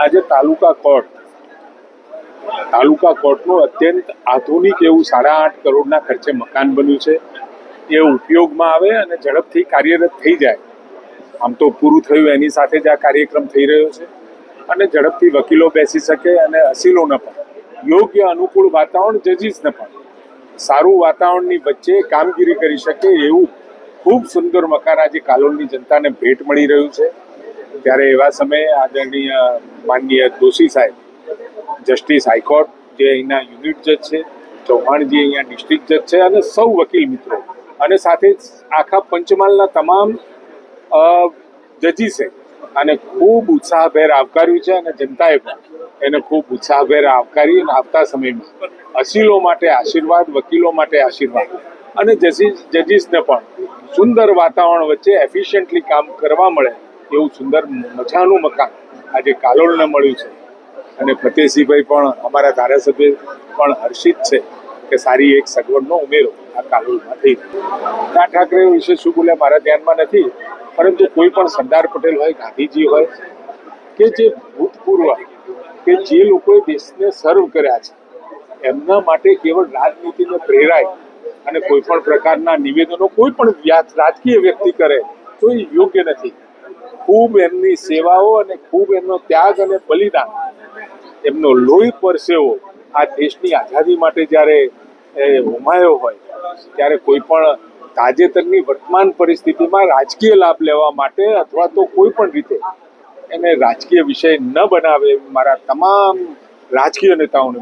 આજે તાલુકા કોર્ટ, તાલુકા કોર્ટનું અત્યંત આધુનિક એવું સાડા આઠ કરોડના ખર્ચે મકાન બન્યું છે. એ ઉપયોગમાં આવે અને ઝડપથી કાર્યરત થઈ જાય. આમ તો પૂરું થયું, એની સાથે જ આ કાર્યક્રમ થઈ રહ્યો છે. અને ઝડપથી વકીલો બેસી શકે અને અસીલોને પણ. યોગ્ય અનુકૂળ વાતાવરણ જજીસને પણ. સારું વાતાવરણની વચ્ચે કામગીરી કરી શકે એવું ખૂબ સુંદર મકાન આજે કાલોલની જનતાને ભેટ મળી રહ્યું છે. ત્યારે એવા સમયે આદરણીય માનનીય દોશી સાહેબ જસ્ટિસ હાઈકોર્ટ જે અહીંના યુનિટ જજ છે ચૌહાણજી અહીંયા ડિસ્ટ્રિક્ટ જજ છે અને સૌ વકીલ મિત્રો. અને સાથે આખા પંચમહાલના તમામ જજીસે અને ખૂબ ઉત્સાહભેર આવકાર્યું છે અને જનતાએ પણ એને ખૂબ ઉત્સાહભેર આવકારી અને આવતા સમયમાં અસીલો માટે આશીર્વાદ, વકીલો માટે આશીર્વાદ અને જજીસ જજીસને પણ સુંદર વાતાવરણ વચ્ચે એફિશિયન્ટલી કામ કરવા મળે એવું સુંદર મજાનું મકાન આજે કાલોલને મળ્યું છે. અને ફતેહસિંહભાઈ પણ અમારા ધારાસભ્ય પણ હર્ષિત છે કે સારી એક સગવડનો ઉમેરો આ કાલોલમાં થઈ ના ઠાકરે વિશે શું બોલ્યા? મારા ધ્યાનમાં નથી. પરંતુ કોઈ પણ સરદાર પટેલ હોય, ગાંધીજી હોય, કે જે ભૂતપૂર્વ, કે જે લોકોએ દેશને સર્વ કર્યા છે, એમના માટે કેવળ રાજનીતિને પ્રેરાય અને કોઈ પણ પ્રકારના નિવેદનો, કોઈ પણ રાજકીય વ્યક્તિ કરે, તો એ યોગ્ય નથી. ખૂબ એમની સેવાઓ અને ખૂબ એમનો ત્યાગ અને બલિદાન. એમનો લોહી પરસેવો આ દેશની આઝાદી માટે જ્યારે હોમાયો હોય, ત્યારે કોઈ પણ તાજેતરની વર્તમાન પરિસ્થિતિમાં રાજકીય લાભ લેવા માટે અથવા તો કોઈ પણ રીતે એને રાજકીય વિષય ન બનાવે મારા તમામ રાજકીય નેતાઓને